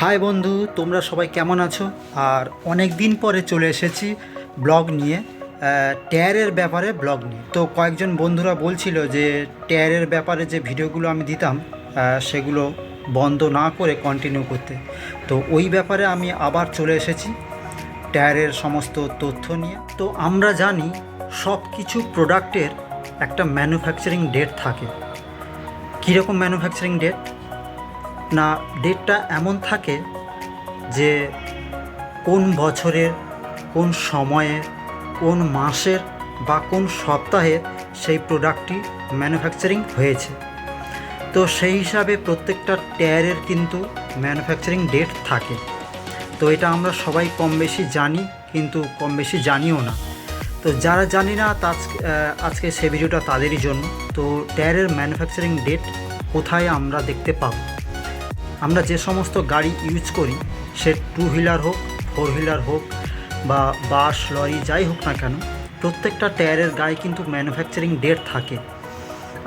High বন্ধু, তোমরা সবাই কেমন আছো? আর অনেক দিন পরে চলে এসেছি ব্লগ নিয়ে টায়ারের ব্যাপারে ব্লগ নিয়ে। তো কয়েকজন বন্ধুরা বলছিল যে, টায়ারের ব্যাপারে যে ভিডিওগুলো আমি দিতাম সেগুলো বন্ধ না করে কন্টিনিউ করতে। তো ওই ব্যাপারে আমি আবার চলে এসেছি টায়ারের সমস্ত তথ্য নিয়ে। তো আমরা জানি সব কিছু প্রোডাক্টের একটা ম্যানুফ্যাকচারিং ডেট থাকে। কীরকম ম্যানুফ্যাকচারিং ডেট না ডেটটা এমন থাকে যে কোন বছরের, কোন সময়ে কোন মাসের বা কোন সপ্তাহে সেই প্রোডাক্টটি ম্যানুফ্যাকচারিং হয়েছে। তো সেই হিসাবে প্রত্যেকটা টায়ারের কিন্তু ম্যানুফ্যাকচারিং ডেট থাকে। তো এটা আমরা সবাই কম বেশি জানি, কিন্তু কম বেশি জানিও না। তো যারা জানি না আজকে সে ভিডিওটা তাদেরই জন্য। তো টায়ারের ম্যানুফ্যাকচারিং ডেট কোথায় আমরা দেখতে পাবো? আমরা যে সমস্ত গাড়ি ইউজ করি, সে টু হুইলার হোক ফোর হুইলার হোক বা বাস লরি যাই হোক না কেন, প্রত্যেকটা টায়ারের গায়ে কিন্তু ম্যানুফ্যাকচারিং ডেট থাকে।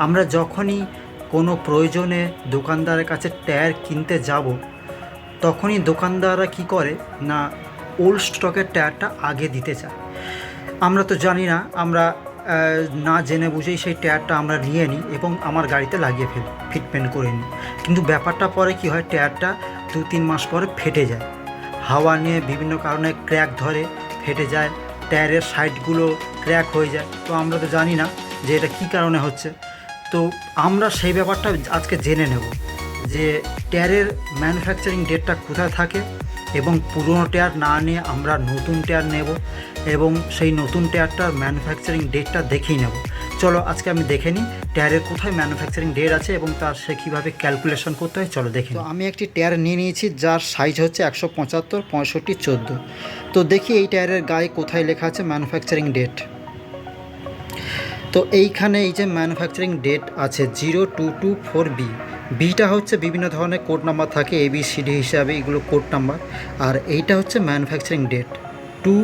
আমরা যখনই কোনো প্রয়োজনে দোকানদারের কাছে টায়ার কিনতে যাব, তখনই দোকানদাররা কি করে না ওল্ড স্টকের টায়ারটা আগে দিতে চায়। আমরা তো জানি না, আমরা না জেনে বুঝেই সেই টায়ারটা আমরা নিয়ে নিই এবং আমার গাড়িতে লাগিয়ে ফেলি ফিটমেন্ট করে নিই। কিন্তু ব্যাপারটা পরে কি হয়, টায়ারটা দু তিন মাস পরে ফেটে যায়। হাওয়া নিয়ে বিভিন্ন কারণে ক্র্যাক ধরে, ফেটে যায়, টায়ারের সাইডগুলো ক্র্যাক হয়ে যায়। তো আমরা তো জানি না যে এটা কী কারণে হচ্ছে। তো আমরা সেই ব্যাপারটা আজকে জেনে নেব যে টায়ারের ম্যানুফ্যাকচারিং ডেটটা কোথায় থাকে এবং পুরনো টায়ার না নিয়ে আমরা নতুন টায়ার নেব এবং সেই নতুন টায়ারটার ম্যানুফ্যাকচারিং ডেটটা দেখেই নেব। চলো আজকে আমি দেখে নিই টায়ারের কোথায় ম্যানুফ্যাকচারিং ডেট আছে এবং তার সে কীভাবে ক্যালকুলেশন করতে হয় চলো দেখি তো আমি একটি টায়ার নিয়ে নিয়েছি যার সাইজ হচ্ছে একশো পঁচাত্তর পঁয়ষট্টি চোদ্দ। তো দেখি এই টায়ারের গায়ে কোথায় লেখা আছে ম্যানুফ্যাকচারিং ডেট তো এইখানে এই যে ম্যানুফ্যাকচারিং ডেট আছে zero two two four B beta হচ্ছে বিভিন্ন ধরনের কোড নাম্বার থাকে এ বি সি ডি হিসাবে এগুলো কোড নাম্বার আর এইটা হচ্ছে manufacturing date two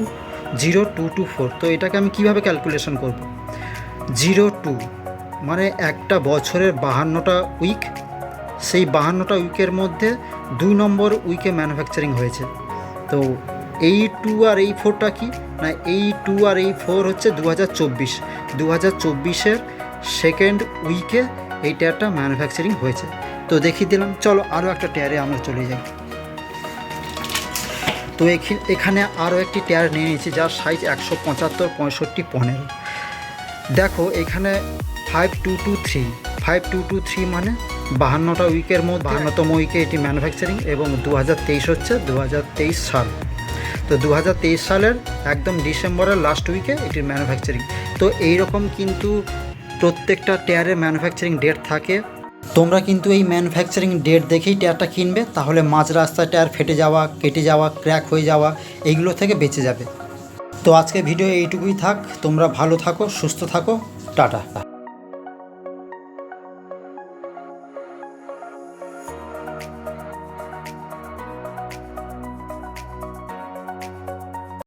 zero two two four তো এটাকে আমি কীভাবে ক্যালকুলেশন করব? জিরো টু মানে একটা বছরের বাহান্নটা উইক সেই বাহান্নটা উইকের মধ্যে দুই নম্বর উইকে ম্যানুফ্যাকচারিং হয়েছে। তো এই টু আর এই ফোরটা কি? না এই টু আর এই ফোর হচ্ছে দু হাজার চব্বিশ। দু হাজার চব্বিশের সেকেন্ড উইকে এই টায়ারটা ম্যানুফ্যাকচারিং হয়েছে। তো দেখিয়ে দিলাম, চলো আরও একটা টায়ারে আমরা চলে যাই। তো এখি- এখানে আরও একটি টায়ার নিয়ে নিয়েছি, যার সাইজ একশো পঁচাত্তর, পঁয়ষট্টি, পনেরো। দেখো, এখানে five two two three five two two three মানে বাহান্নটা উইকের মধ্যে, বাহান্নতম উইকে এটি ম্যানুফ্যাকচারিং এবং দু হাজার তেইশ হচ্ছে দু হাজার তেইশ সাল। তো দু হাজার তেইশ সালের একদম ডিসেম্বরের লাস্ট উইকে এটির ম্যানুফ্যাকচারিং তো এই রকম কিন্তু প্রত্যেকটা টায়ারের ম্যানুফ্যাকচারিং ডেট থাকে। তোমরা কিন্তু এই ম্যানুফ্যাকচারিং ডেট দেখেই টায়ারটা কিনবে, তাহলে মাঝ রাস্তায় টায়ার ফেটে যাওয়া, কেটে যাওয়া ক্র্যাক হয়ে যাওয়া, এইগুলো থেকে বেঁচে যাবে। তো আজকে ভিডিও এইটুকুই থাক, তোমরা ভালো থাকো, সুস্থ থাকো, টাটা।